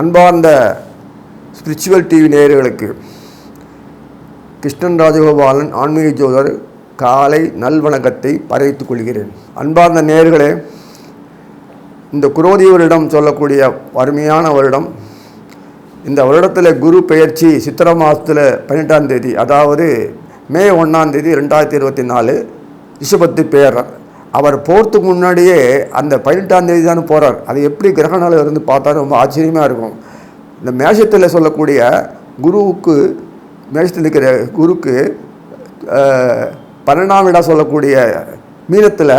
அன்பார்ந்த spiritual TV நேயர்களுக்கு கிருஷ்ணன் ராஜகோபாலன் ஆன்மீக ஜோதர் காலை நல்வணக்கத்தை பரவித்துக் கொள்கிறேன். அன்பார்ந்த நேயர்களே இந்த குரோதி வருடம் சொல்லக்கூடிய அருமையான வருடம். இந்த வருடத்தில் குரு பெயர்ச்சி சித்திரை மாதத்தில் பன்னெண்டாம் தேதி அதாவது மே ஒன்றாம் தேதி ரெண்டாயிரத்தி இருபத்தி நாலு ரிஷபத்து பேரர் அவர் போகிறதுக்கு முன்னாடியே அந்த பதினெட்டாம் தேதி தானே போகிறார் அது எப்படி கிரகணால இருந்து பார்த்தா ரொம்ப ஆச்சரியமாக இருக்கும். இந்த மேஷத்தில் சொல்லக்கூடிய குருவுக்கு மேஷத்தில் இருக்கிற குருக்கு பன்னெண்டாம் இடம் சொல்லக்கூடிய மீனத்தில்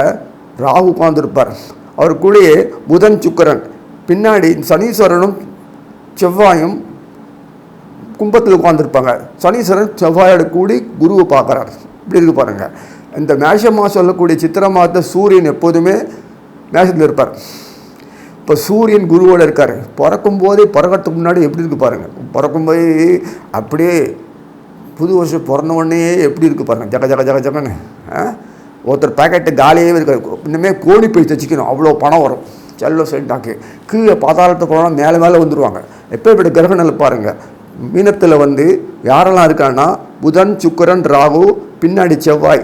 ராகு உட்காந்துருப்பார் அவர் கூடயே புதன் சுக்கிரன். பின்னாடி சனீஸ்வரனும் செவ்வாயும் கும்பத்தில் உட்காந்துருப்பாங்க சனீஸ்வரன் செவ்வாயோட கூடி குருவை பார்க்குறார். இப்படி இருக்கு பாருங்கள் இந்த மேஷமாக சொல்லக்கூடிய சித்திரை மாதத்தை சூரியன் எப்போதுமே மேஷத்தில் இருப்பார். இப்போ சூரியன் குருவோட இருக்கார். பிறக்கும் போதே பிறக்கிறதுக்கு முன்னாடி எப்படி இருக்கு பாருங்கள் பிறக்கும் போதே அப்படியே புது வருஷம் பிறந்த உடனே எப்படி இருக்கு பாருங்க. ஜக ஜக ஜக ஜகன்னு ஆ? ஒருத்தர் பேக்கெட்டு காலியாகவே இருக்காது இன்னுமே கோழி போய் தைச்சிக்கணும். அவ்வளோ பணம் வரும். செல்ல செல்டாக்கு கீழே பாதாளத்தை போனால் மேலே மேலே வந்துடுவாங்க எப்போ இப்படி நிலை பாருங்கள் மீனத்தில் வந்து யாரெல்லாம் இருக்காங்கன்னா புதன் சுக்கிரன் ராகு பின்னாடி செவ்வாய்.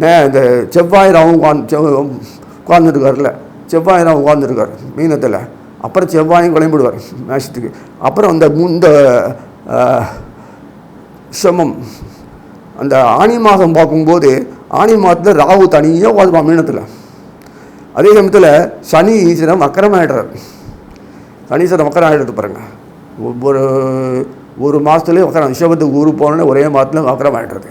மே இந்த செவ்வாய் ராவும் உட்காந்து உட்காந்துருக்காருல செவ்வாய் ராவும் உட்காந்துருக்கார் மீனத்தில். அப்புறம் செவ்வாயும் குழம்பிடுவார் மேஷத்துக்கு. அப்புறம் அந்த இந்த சமம் அந்த ஆனி மாதம் பார்க்கும்போது ஆனி மாதத்தில் ராகு தனியாக உட்காந்துருப்பான் மீனத்தில். அதே சமயத்தில் சனி ஈஸ்வரம் வக்கரமாயிடுறார். சனீஸ்வரன் வக்கரம் ஆகிடுறது பாருங்க. ஒவ்வொரு ஒரு மாதத்துலேயே வக்கரம் ரிஷபத்துக்கு ஊரு போனோன்னே ஒரே மாதத்துல வக்கரம் ஆகிடுறது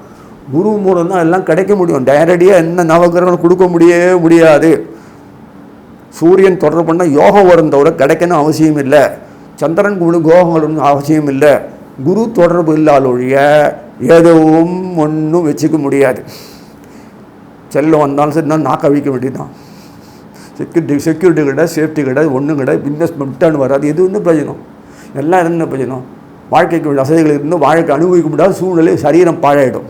குரு மூலம் தான் எல்லாம் கிடைக்க முடியும். டைரடியாக என்ன நவகிரகம் கொடுக்க முடியவே முடியாது. சூரியன் தொடர்பு பண்ணால் யோகம் வரும் தவிர கிடைக்கணும் அவசியம் இல்லை. சந்திரன் குழு கோகங்கள் அவசியம் இல்லை. குரு தொடர்பு இல்லாத ஒழிய எதுவும் ஒன்றும் வச்சுக்க முடியாது. செல்லம் வந்தாலும் சரி நான் நாக்க அழிக்க வேண்டியதுதான். செக்யூரிட்டி செக்யூரிட்டி கிடையாது சேஃப்டி கிடையாது ஒன்றும் கிடையாது. இன்வெஸ்ட்மெண்ட் ரிட்டர்ன் வராது. எது ஒன்றும் பிரயோஜனம்? எல்லாம் என்ன பிரயோஜனம்? வாழ்க்கைக்கு வசதிகள் இருந்து வாழ்க்கை அனுபவிக்க முடியாத சூழ்நிலை சரீரம் பாழாயிடும்.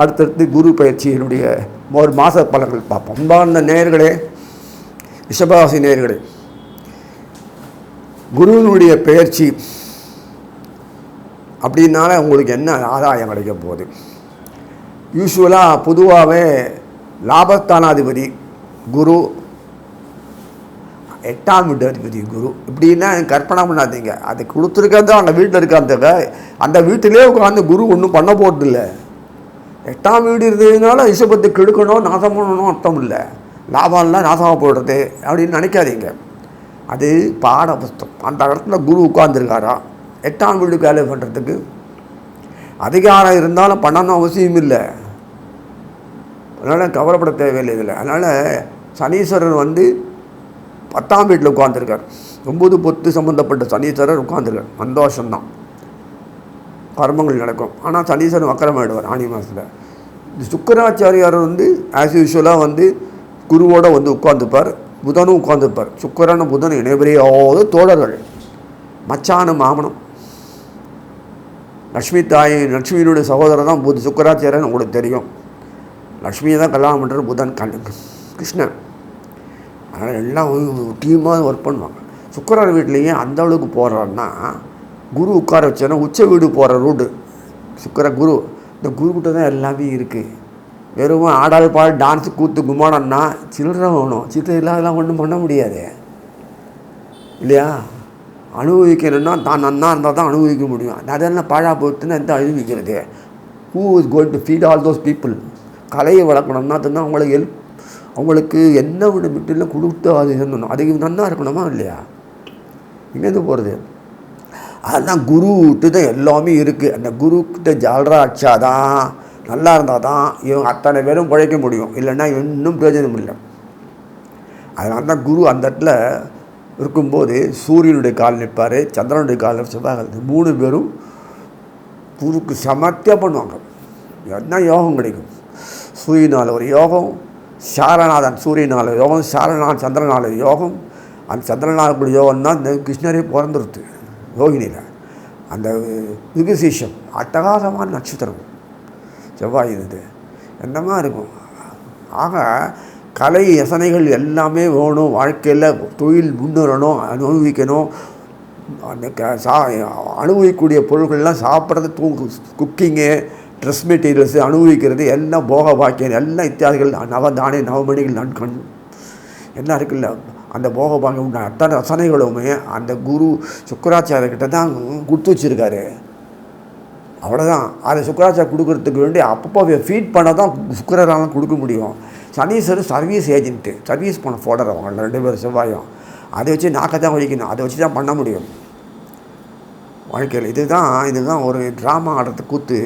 அடுத்தடுத்து குரு பயிற்சியினுடைய ஒரு மாத பலன்கள் பார்ப்போம். அன்பார்ந்த நேயர்களே ரிஷபராசி நேயர்களே குருவினுடைய பயிற்சி அப்படின்னால உங்களுக்கு என்ன ஆதாயம் கிடைக்க போகுது? யூஸ்வலாக பொதுவாகவே லாபஸ்தானாதிபதி குரு எட்டாம் வீட்டு அதிபதி குரு. இப்படின்னா கற்பனை பண்ணாதீங்க. அது கொடுத்துருக்கிறது அந்த வீட்டில் இருக்காங்க அந்த வீட்டிலே உட்காந்து குரு ஒன்றும் பண்ண போகிறதில்ல எட்டாம் வீடு இருந்ததுனால ரிஷபத்தை கெடுக்கணும் நாசம் பண்ணணும் அர்த்தம் இல்லை. லாபம்லாம் நாசமாக போடுறது அப்படின்னு நினைக்காதீங்க. அது பாட புஸ்தகம். அந்த இடத்துல குரு உட்கார்ந்துருக்காரா? எட்டாம் வீடு வேலை பண்ணுறதுக்கு அதிகாரம் இருந்தாலும் பண்ணணும் அவசியம் இல்லை. அதனால் கவலைப்பட தேவையில்லை இதில். அதனால் சனீஸ்வரர் வந்து பத்தாம் வீட்டில் உட்காந்துருக்கார் ஒம்பது பொத்து சம்மந்தப்பட்ட சனீஸ்வரர் உட்காந்துருக்கார் சந்தோஷம்தான். கர்மங்கள் நடக்கும். ஆனால் சனீஸ்வரன் வக்கரமாயிடுவார் ஆணி மாதத்தில் சுக்கராச்சாரியார் வந்து ஆஸ் யூஷுவலாக வந்து குருவோட வந்து உட்காந்துப்பார் புதனும் உட்காந்துப்பார் சுக்கரன் புதன் இணைபெரியாவது தோழர்கள். மச்சான மாமனம். லக்ஷ்மி தாய் லக்ஷ்மியினுடைய சகோதரர் தான் புது சுக்கராச்சாரியன் உங்களுக்கு தெரியும். லக்ஷ்மியை தான் கல்யாணம் பண்ணுற புதன் கண் கிருஷ்ணன். அதனால் எல்லாம் டீமாக ஒர்க் பண்ணுவாங்க. சுக்கரன் வீட்லேயே அந்த அளவுக்கு போகிறாருன்னா குரு உட்கார வச்சோன்னா உச்ச வீடு போகிற ரூட்டு சுக்கர குரு இந்த குருக்கிட்ட தான் எல்லாமே இருக்குது வெறும் ஆடால் பால் டான்ஸு கூத்து குமானம்னா சில்லற வேணும். சில்லறை இல்லாதெல்லாம் ஒன்றும் பண்ண முடியாது. இல்லையா? அனுபவிக்கணும்னா தான் நன்னா இருந்தால் தான் அனுபவிக்க முடியும். அதெல்லாம் பாழா போட்டுன்னா எந்த அனுபவிக்கிறது? Who is going to feed all those people கலையை வளர்க்கணும்னா அதுதான் அவங்களுக்கு ஹெல்ப் அவங்களுக்கு என்ன ஒன்று மெட்டீரியல் கொடுத்து அது இருந்தணும் அதுக்கு நன்னா இருக்கணுமா இல்லையா? இங்கேருந்து போகிறது அதெல்லாம் குருக்கிட்ட தான் எல்லாமே இருக்குது அந்த குருக்கிட்ட ஜாலரா அடிச்சாதான் நல்லா இருந்தால் தான் இவங்க அத்தனை பேரும் பிழைக்க முடியும். இல்லைன்னா இன்னும் பிரயோஜனம் இல்லை. அதனால தான் குரு அந்த இடத்துல இருக்கும்போது சூரியனுடைய கால் நிற்பார் சந்திரனுடைய கால் செவ்வாய் மூணு பேரும் குருக்கு சமர்த்தியாக பண்ணுவாங்க. என்ன யோகம் கிடைக்கும்? சூரியனால் ஒரு யோகம் சாரநாதன் சூரியனால் யோகம் சாரநாதன் சந்திரனால் யோகம். அந்த சந்திரநாதனுடைய யோகம் தான் இந்த கிருஷ்ணரே பிறந்துருது. ரோகிணியில் அந்த மிருகசீஷம் அட்டகாசமான நட்சத்திரம். செவ்வாய் இது என்னமா இருக்கும்? ஆக கலை யசனைகள் எல்லாமே வேணும். வாழ்க்கையில் தொழில் முன்னேறணும் அனுபவிக்கணும். அந்த க சா அனுபவிக்கக்கூடிய பொருட்கள்லாம் சாப்பிட்றது தூங்கு குக்கிங்கு ட்ரெஸ் மெட்டீரியல்ஸு அனுபவிக்கிறது எல்லாம் போக பாக்கியம் எல்லாம் இத்தியாதிகள் நவதானே நவமணிகள் நன்கண் என்ன இருக்குல்ல? அந்த போக பாங்க உண்டான அத்தனை ரசனைகளுமே அந்த குரு சுக்கராச்சாரியர்கிட்ட தான் கொடுத்து வச்சுருக்காரு. அவ்வளோதான் அதை சுக்கராச்சாரம் கொடுக்கறதுக்கு வேண்டி அப்பப்போ ஃபீட் பண்ண தான் சுக்கராலாம் கொடுக்க முடியும். சனீஸ்வரர் சர்வீஸ் ஏஜென்ட்டு சர்வீஸ் பண்ண போடுற அவங்க ரெண்டு பேரும் செவ்வாயும். அதை வச்சு நாக்கை தான் ஒழிக்கணும் அதை வச்சு தான் பண்ண முடியும். வாழ்க்கையில் இதுதான் இதுதான் ஒரு ட்ராமா ஆடுறது கூத்து.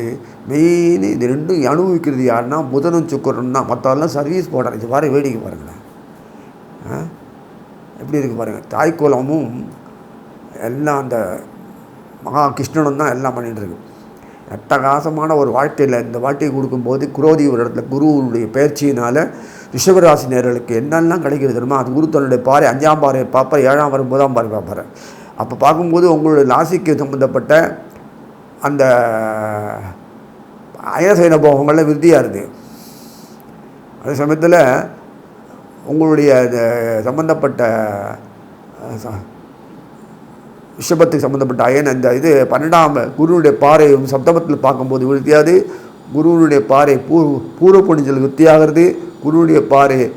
மெயின் இது ரெண்டும் அனுபவிக்கிறது யாருன்னா புதனும் சுக்கரன் தான். மற்றவெல்லாம் சர்வீஸ் போடுறேன் இது வர வேடிக்கை பாருங்களேன். ஆ? எப்படி இருக்குது பாருங்கள் தாய்க்குலமும் எல்லாம் அந்த மகா கிருஷ்ணனும் தான் எல்லாம் பண்ணிகிட்டு இருக்கு. அட்டகாசமான ஒரு வாழ்க்கையில் இந்த வாழ்க்கையை கொடுக்கும்போது குரோதி ஒரு இடத்துல குருவுடைய பயிற்சியினால் ரிஷபராசினியர்களுக்கு என்னெல்லாம் கிடைக்கிறது தெரியுமா? அது குரு தன்னுடைய பாறை அஞ்சாம் பாறை பார்ப்பார் ஏழாம் பாறை ஒன்பதாம் பாறை பார்ப்பார். அப்போ பார்க்கும்போது உங்களுடைய ராசிக்கு சம்மந்தப்பட்ட அந்த அயனசைன போகங்களில் விருத்தியாக இருக்குது அதே சமயத்தில் உங்களுடைய இந்த சம்மந்தப்பட்ட ரிஷபத்துக்கு சம்மந்தப்பட்ட அயன் அந்த இது பன்னெண்டாம் குருவுடைய பாறை சப்தமத்தில் பார்க்கும்போது விருத்தியாது குருவுடைய பாறை பூ பூர்வ புண்ணியத்தில் விருத்தியாகிறது குருவுடைய பாறை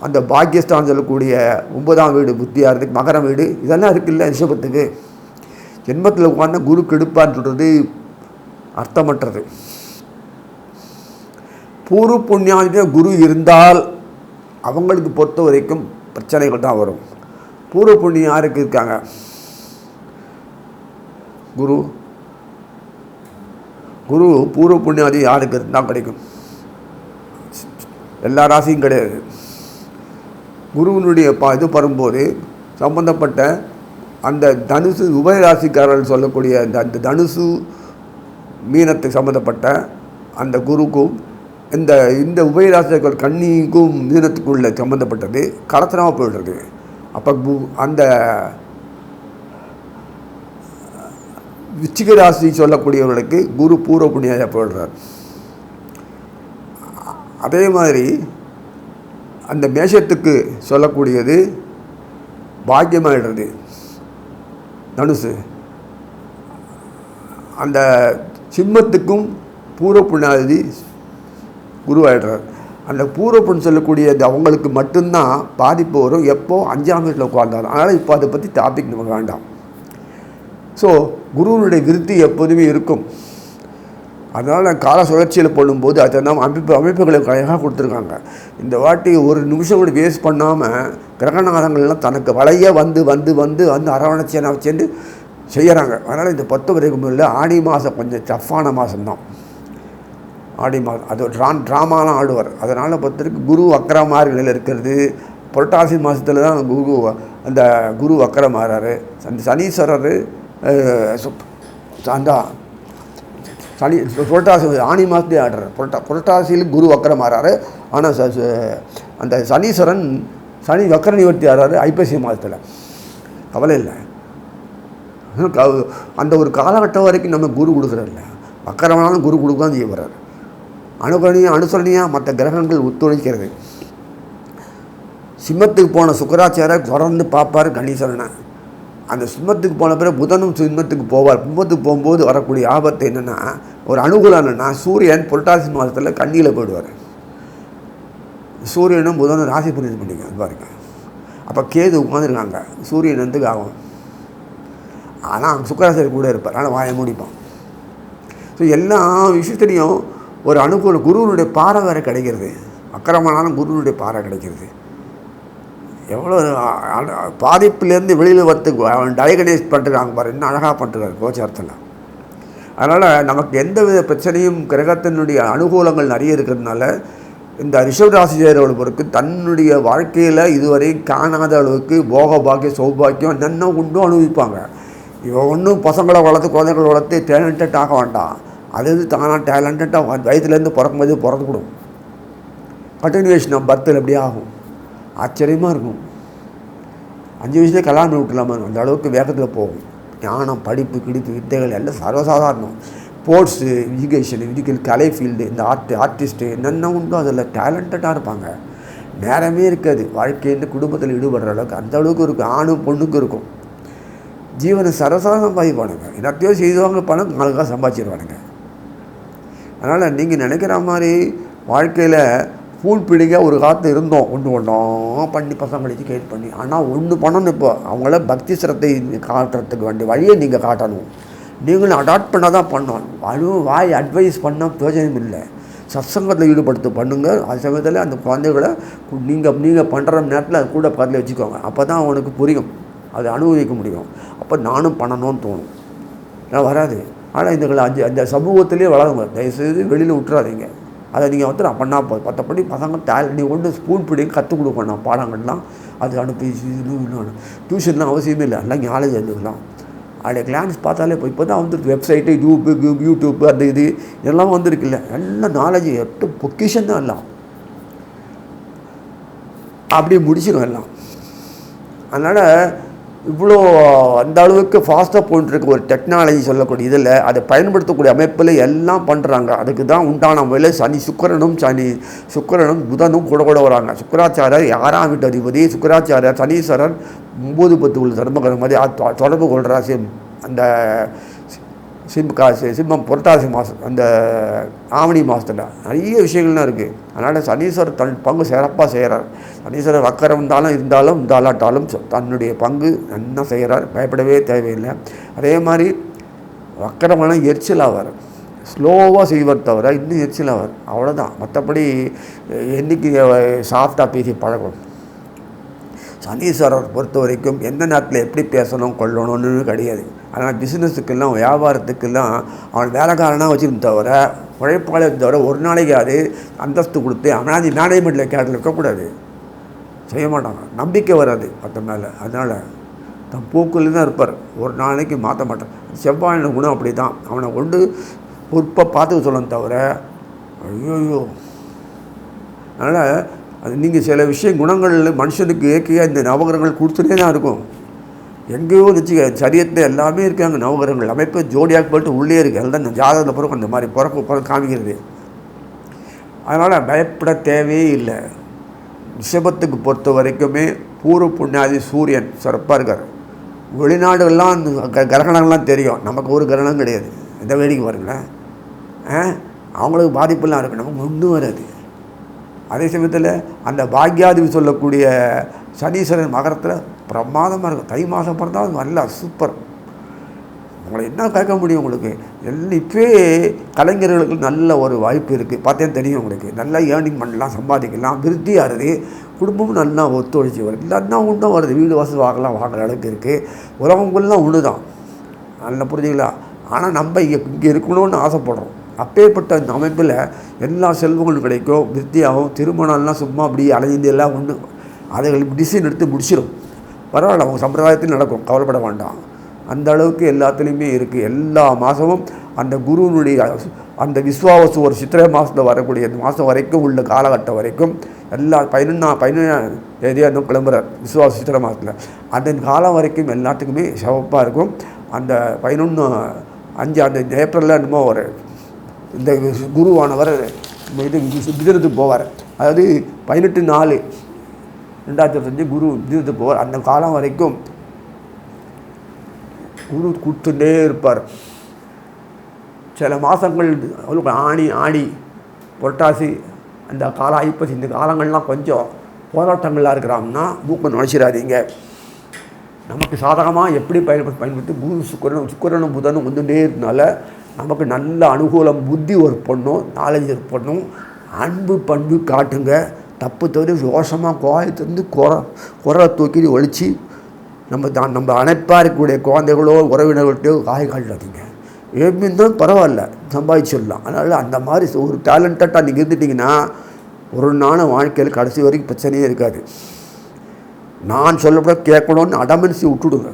அந்த பாக்கியஸ்தான் சொல்லக்கூடிய ஒன்பதாம் வீடு புத்தியாகிறது மகரம் வீடு இதெல்லாம் இருக்குல்ல ரிஷபத்துக்கு ஜென்மத்தில் உட்காந்து குரு கெடுப்பான்னு சொல்கிறது அர்த்தமற்றது. பூர்வ புண்ணியாதிபதியா குரு இருந்தால் அவங்களுக்கு பொறுத்த வரைக்கும் பிரச்சனைகள் தான் வரும். பூர்வ புண்ணியம் யாருக்கு இருக்காங்க? குரு. குரு பூர்வ புண்ணியாதி யாருக்கு இருந்தால் கிடைக்கும்? எல்லா ராசியும் கிடையாது. குருவினுடைய ப இது வரும்போது சம்பந்தப்பட்ட அந்த தனுசு உபய ராசிக்காரர்கள் சொல்லக்கூடிய அந்த அந்த தனுசு மீனத்துக்கு சம்மந்தப்பட்ட அந்த குருக்கும் இந்த இந்த உபயராசிரியர்கள் கண்ணிக்கும் மீனத்துக்கும் மீனத்துக்குள்ள சம்மந்தப்பட்டது கடத்தனமாக போயிடுறது. அப்போ அந்த விச்சிக ராசி சொல்லக்கூடியவர்களுக்கு குரு பூர்வ புண்ணியாக போயிடுறார். அதே மாதிரி அந்த மேஷத்துக்கு சொல்லக்கூடியது பாக்கியமாகிடுறது தனுசு. அந்த சிம்மத்துக்கும் பூர்வ புண்ணியாதி குருவாயிடுறார். அந்த பூர்வ சொல்லக்கூடிய அந்த அவங்களுக்கு மட்டும்தான் பாதிப்பு வரும். எப்போ? அஞ்சாம் வீட்டில் உட்கார்ந்தாலும் அதனால் இப்போ அதை பற்றி டாபிக் நமக்கு வேண்டாம். ஸோ குருவினுடைய விருத்தி எப்போதுமே இருக்கும். அதனால் நான் கால சுழற்சியில் போடும்போது அதை நம்ம அமைப்பு அமைப்புகளை அழகாக கொடுத்துருக்காங்க. இந்த வாட்டி ஒரு நிமிஷம் கூட வேஸ்ட் பண்ணாமல் கிரகநாதங்கள்லாம் தனக்கு வளைய வந்து வந்து வந்து வந்து அரவணைச்சி வச்சுட்டு செய்கிறாங்க அதனால் இந்த பத்து வரைக்கும் இல்லை ஆடி மாதம் கொஞ்சம் டஃப்பான மாதம்தான் ஆடி மாதம் அது ட்ரா ட்ராமாலாம் ஆடுவார். அதனால் பொறுத்தருக்கு குரு வக்கரமாரிகளில் இருக்கிறது. புரட்டாசி மாதத்தில் தான் குரு அந்த குரு வக்கரமாறாரு அந்த சனீஸ்வரர் சுப்- அந்த சனி புரட்டாசி ஆணி மாதத்தே ஆடுறார். புரட்டா புரட்டாசியில் குரு வக்கரம் ஆனால் ச அந்த சனீஸ்வரன் சனி வக்கர நிவர்த்தி ஆறாரு ஐப்பசி மாதத்தில் கவலை இல்லை. க- அந்த ஒரு காலகட்டம் வரைக்கும் நம்ம குரு கொடுக்குறதில்ல. வக்கரமானாலும் குரு கொடுக்க தான் செய்ய வர்றாரு அனுகரணியாக அனுசரணியாக மற்ற கிரகங்கள் ஒத்துழைக்கிறது. சிம்மத்துக்கு போன சுக்கராச்சாரியர் தொடர்ந்து பார்ப்பார் கணேசரனை அந்த சிம்மத்துக்கு போன பிறகு புதனும் சிம்மத்துக்கு போவார். சிம்மத்துக்கு போகும்போது வரக்கூடிய ஆபத்து என்னென்னா ஒரு அனுகூலம் என்னென்னா சூரியன் புரட்டாசி மாதத்தில் கண்ணியில் போயிடுவார். சூரியனும் புதனும் ராசி புரிந்து பண்ணிக்க அது பாருங்க. அப்போ கேது உட்காந்துருக்காங்க சூரியன் வந்து ஆகும்? ஆனால் சுக்கராச்சாரியர் கூட இருப்பார். ஆனால் வாயை முடிப்பான் ஸோ எல்லா விஷயத்துலேயும் ஒரு அனுகூல குருவனுடைய பாறை வேறு கிடைக்கிறது. அக்கிரமனாலும் குருவனுடைய பாறை கிடைக்கிறது. எவ்வளோ பாதிப்புலேருந்து வெளியில் வரத்துக்கு அவன் டயகனைஸ் பண்ணுறாங்க பாரு என்ன அழகாக பண்ணுறாரு கோச்சாரத்தில். அதனால் நமக்கு எந்த வித பிரச்சனையும் கிரகத்தினுடைய அனுகூலங்கள் நிறைய இருக்கிறதுனால இந்த ரிஷபராசிரியர்களுக்கு தன்னுடைய வாழ்க்கையில் இதுவரை காணாத அளவுக்கு போக பாக்கியம் சௌபாக்கியம் என்னென்ன உண்டும் அனுபவிப்பாங்க. இவன் ஒன்றும் பசங்களை வளர்த்து குழந்தைகளை வளர்த்து டேலண்டட் ஆக வேண்டாம். அது வந்து தானாக டேலண்டடாக வயதுலேருந்து பிறக்கும்போது பிறந்துவிடும் கண்டினியூஷன் நம்ம பர்த்தில் எப்படியே ஆகும். ஆச்சரியமாக இருக்கும். அஞ்சு வயசுலேயே கல்யாணம் பண்ணி விட்டுலாமா அந்த அளவுக்கு வேகத்தில் போகும். ஞானம் படிப்பு கிடிப்பு வித்தைகள் எல்லாம் சர்வசாதாரணம். ஸ்போர்ட்ஸு எஜுகேஷன் எஜுகேஷன் கலை ஃபீல்டு இந்த ஆர்ட் ஆர்டிஸ்ட்டு என்னென்ன உண்டோ அதில் டேலண்டடாக இருப்பாங்க. நேரமே இருக்காது. வாழ்க்கைன்னு குடும்பத்தில் ஈடுபடுற அளவுக்கு அந்த அளவுக்கு இருக்கும். ஆணும் பொண்ணுக்கும் இருக்கும். ஜீவனை சரசாரம் சம்பாதிப்பானுங்க எல்லாத்தையும் செய்வாங்க பணம் நாளுக்காக சம்பாதிச்சிருவானுங்க. அதனால் நீங்கள் நினைக்கிற மாதிரி வாழ்க்கையில் பூல் பிடிங்க ஒரு காலத்தில் இருந்தோம். ஒன்று ஒன்றும் பண்ணி பசங்களுக்கு கேட் பண்ணி. ஆனால் ஒன்று பண்ணணும் இப்போ. அவங்கள பக்தி சிரத்தை காட்டுறதுக்கு வேண்டிய வழியை நீங்கள் காட்டணும். நீங்களும் அடாப்ட் பண்ணால் தான் பண்ணோம் அதுவும் வாய் அட்வைஸ் பண்ணால் பிரயோஜனம் இல்லை. சத்சங்கத்தில் ஈடுபடுத்த பண்ணுங்கள் அது சமயத்தில் அந்த குழந்தைகளை நீங்கள் நீங்கள் பண்ணுற நேரத்தில் அது கூட பக்கத்தில் வச்சுக்கோங்க. அப்போ தான் அவனுக்கு புரியும். அதை அனுபவிக்க முடியும். அப்போ நானும் பண்ணணும்னு தோணும். ஏன்னா வராது. ஆனால் இந்த அஞ்சு அந்த சமூகத்திலே வளருங்க. தயவுசெய்து வெளியில் விட்டுறாதீங்க அதை நீங்கள் வந்து நான் பண்ணால் போதும். மற்றபடி பசங்க டேல் நீ கொண்டு ஸ்பூன் பிடி கற்றுக் கொடுக்கணும் பாடங்கள்லாம் அது அனுப்பி டியூஷன்லாம் அவசியமே இல்லை. எல்லாம் ஞாலேஜ் இருந்துக்கலாம் அப்படியே கிளான்ஸ் பார்த்தாலே இப்போ இப்போ தான் வந்துருக்கு வெப்சைட்டு யூடியூப் யூடியூப் அந்த இது. இதெல்லாம் வந்திருக்குல்ல நல்ல நாலேஜ் எட்டு பொக்கிஷன் தான் எல்லாம். அப்படியே முடிச்சிடும் எல்லாம். அதனால் இவ்வளோ அந்த அளவுக்கு ஃபாஸ்ட்டாக போயிட்டுருக்க ஒரு டெக்னாலஜி சொல்லக்கூடிய இதில். அதை பயன்படுத்தக்கூடிய அமைப்பில் எல்லாம் பண்ணுறாங்க அதுக்கு தான் உண்டான முறையில் சனி சுக்கரனும் சனி சுக்கரனும் புதனும் கூட கூட வராங்க. சுக்கராச்சாரியர் யாராம் வீட்டு அதிபதி சுக்கராச்சாரியர் சனீஸ்வரர் ஒம்பது பத்து உள்ள தர்மகரம் மாதிரி தொடர்பு கொள்கிறா அந்த சிம் காசு சிம்மம் புரட்டாசி மாதம் அந்த ஆவணி மாதத்தில் நிறைய விஷயங்கள்லாம் இருக்குது அதனால் சனீஸ்வரர் தன் பங்கு சிறப்பாக செய்கிறார் சனீஸ்வரர் வக்கரம் இருந்தாலும் இருந்தாலும் இருந்தாலாட்டாலும் தன்னுடைய பங்கு நல்லா செய்கிறார் பயப்படவே தேவையில்லை. அதே மாதிரி வக்கரமெல்லாம் எரிச்சலாவார் ஸ்லோவாக செய்வார் தவிர இன்னும் எரிச்சலாவார் அவ்வளோதான் மற்றபடி என்றைக்கு சாஃப்டாக பேசி பழகும் சனீஸ்வரர் பொறுத்த வரைக்கும் எந்த நேரத்தில் எப்படி பேசணும் கொள்ளணும்னு கிடையாது. அதனால் பிஸ்னஸுக்கெல்லாம் வியாபாரத்துக்கெல்லாம் அவன் வேலைக்காரனாக வச்சுருந்த தவிர உழைப்பாளர் தவிர ஒரு நாளைக்கு அது அந்தஸ்து கொடுத்து அனாதி மேனேஜ்மெண்ட்டில் கேட்டில் இருக்கக்கூடாது. செய்ய மாட்டாங்க நம்பிக்கை வராது மற்ற மேலே. அதனால் தன் போக்கில் தான் இருப்பார். ஒரு நாளைக்கு மாற்ற மாட்டான். செவ்வாயின் குணம் அப்படி தான் அவனை கொண்டு பொறுப்பாக பார்த்துக்க சொல்லணும் தவிர ஐயோயோ. அதனால் அது நீங்கள் சில விஷயம் குணங்கள் மனுஷனுக்கு இயற்கையாக இந்த நவகிரகங்கள் கொடுத்துட்டே தான் இருக்கும். எங்கேயோ இருந்துச்சு சரியத்தில் எல்லாமே இருக்காங்க நவகிரகங்கள் அமைப்பு ஜோடியாக போட்டு உள்ளே இருக்குது அதுதான் இந்த ஜாதகத்தில் பிறகு அந்த மாதிரி பிறக்க பிறகு காமிக்கிறது. அதனால் பயப்பட தேவையே இல்லை. ரிஷபத்துக்கு பொறுத்த வரைக்குமே பூர்வ புண்ணியாதி சூரியன் சிறப்பாக இருக்கார். வெளிநாடுகள்லாம் க கிரகணங்கள்லாம் தெரியும். நமக்கு ஒரு கிரகணம் கிடையாது. எந்த வேடிக்கை பாருங்களேன். அவங்களுக்கு பாதிப்பெல்லாம் இருக்குது நமக்கு ஒன்றும் வராது. அதே சமயத்தில் அந்த பாக்யாதிபதி சொல்லக்கூடிய சனீஸ்வரன் மகரத்தில் பிரமாதமாக இருக்கும். தை மாதம் பிறந்தாலும் நல்லா சூப்பர் உங்களை என்ன கேட்க முடியும் உங்களுக்கு? எல்லாம் இப்போவே கலைஞர்களுக்கு நல்ல ஒரு வாய்ப்பு இருக்குது பார்த்தேன்னு தெரியும் உங்களுக்கு. நல்லா ஏர்னிங் பண்ணலாம் சம்பாதிக்கலாம் விருத்தியாகிறது குடும்பமும் நல்லா ஒத்துழைச்சி வருது. இல்லைன்னா ஒன்றும் வருது. வீடு வசதி வாங்கலாம் வாங்குற அளவுக்கு இருக்குது உலகங்கள்லாம் ஒன்று தான் நல்லா புரிஞ்சுங்களா? ஆனால் நம்ம இங்கே இங்கே இருக்கணும்னு ஆசைப்படுறோம். அப்பேற்பட்ட இந்த அமைப்பில் எல்லா செல்வங்களும் கிடைக்கும். விருத்தியாகவும் திருமணம்லாம் சும்மா அப்படி அலைஞ்சி எல்லாம் ஒன்று அதை டிசைன் எடுத்து முடிச்சிடும் பரவாயில்ல அவங்க சம்பிரதாயத்தில் நடக்கும். கவலைப்பட வேண்டாம். அந்த அளவுக்கு எல்லாத்துலேயுமே இருக்குது எல்லா மாதமும் அந்த குருவினுடைய அந்த விஸ்வாவசு ஒரு சித்திரை மாதத்தில் வரக்கூடிய அந்த மாதம் வரைக்கும் உள்ள காலகட்டம் வரைக்கும் எல்லா பதினொன்றா பதினொன்றாம் தேதியாக இருந்தும் கிளம்புறார். விஸ்வாச சித்திரை மாதத்தில் அந்த காலம் வரைக்கும் எல்லாத்துக்குமே சிவப்பாக இருக்கும். அந்த பதினொன்று அஞ்சு அந்த ஏப்ரலில் என்னமோ ஒரு இந்த குருவானவர் இது மிதனத்துக்கு போவார். அதாவது பதினெட்டு நாலு ரெண்டாயிரத்தி இருபத்தஞ்சு குரு தீர்த்து போவார். அந்த காலம் வரைக்கும் குரு கொடுத்துட்டே இருப்பார். சில மாதங்கள் ஆணி ஆடி புரட்டாசி அந்த காலம் ஐப்பசி இந்த காலங்கள்லாம் கொஞ்சம் போராட்டங்களாக இருக்கிறாங்கன்னா மூக்கம் நுழைச்சிடாதீங்க. நமக்கு சாதகமாக எப்படி பயன்படுத்தி பயன்படுத்தி குரு சுக்கரனும் சுக்கரனும் புதனும் வந்துட்டே இருந்தனால நமக்கு நல்ல அனுகூலம் புத்தி ஒர்க் பண்ணும் நாலேஜ் ஒர்க் பண்ணும் அன்பு பண்பு காட்டுங்க. தப்பு தவிர ரோஷமாக கோயத்திலிருந்து குர குறை தூக்கி ஒழித்து நம்ம தான் நம்ம அணைப்பாக இருக்கக்கூடிய குழந்தைகளோ உறவினர்கள்ட்டோ காய் காட்டாதீங்க எப்படி இருந்தாலும் பரவாயில்ல சம்பாதிச்சிடலாம். அதனால் அந்த மாதிரி ஒரு டேலண்டட்டாக நீங்கள் இருந்துட்டிங்கன்னா ஒரு நாள் வாழ்க்கையில் கடைசி வரைக்கும் பிரச்சனையே இருக்காது. நான் சொல்லப்பட கேட்கணும்னு அடமன்சி விட்டுடுங்க.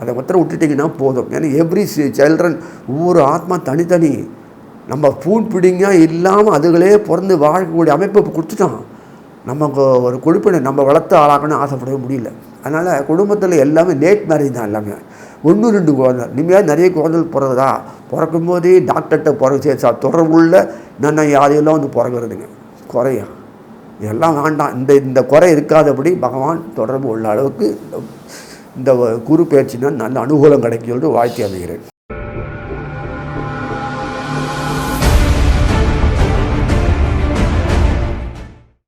அதை மாத்திரம் விட்டுட்டிங்கன்னா போதும். ஏன்னா எவ்ரி சில்ட்ரன் ஒவ்வொரு ஆத்மா தனித்தனி. நம்ம பூன் பிடிங்காக இல்லாமல் அதுகளே பிறந்து வாழக்கூடிய அமைப்பு இப்போ கொடுத்துட்டான். நமக்கு ஒரு கொடுப்பினை நம்ம வளர்த்து ஆளாக்கணும்னு ஆசைப்படவே முடியல. அதனால் குடும்பத்தில் எல்லாமே லேட் மேரேஜ் தான் எல்லாமே. ஒன்று ரெண்டு குழந்தை. இனிமேல் நிறைய குழந்தைகள் பிறகுதா பிறக்கும் போதே டாக்டர்கிட்ட பிறகு சார் தொடர்புள்ள நான் யாரையெல்லாம் வந்து பிறகுறதுங்க குறையா. இதெல்லாம் வேண்டாம். இந்த இந்த குறை இருக்காதபடி பகவான் தொடர்பு உள்ள அளவுக்கு இந்த குரு பயிற்சினால் நல்ல அனுகூலம் கிடைக்கும் சொல்லிட்டு வாழ்த்தி அமைகிறேன்.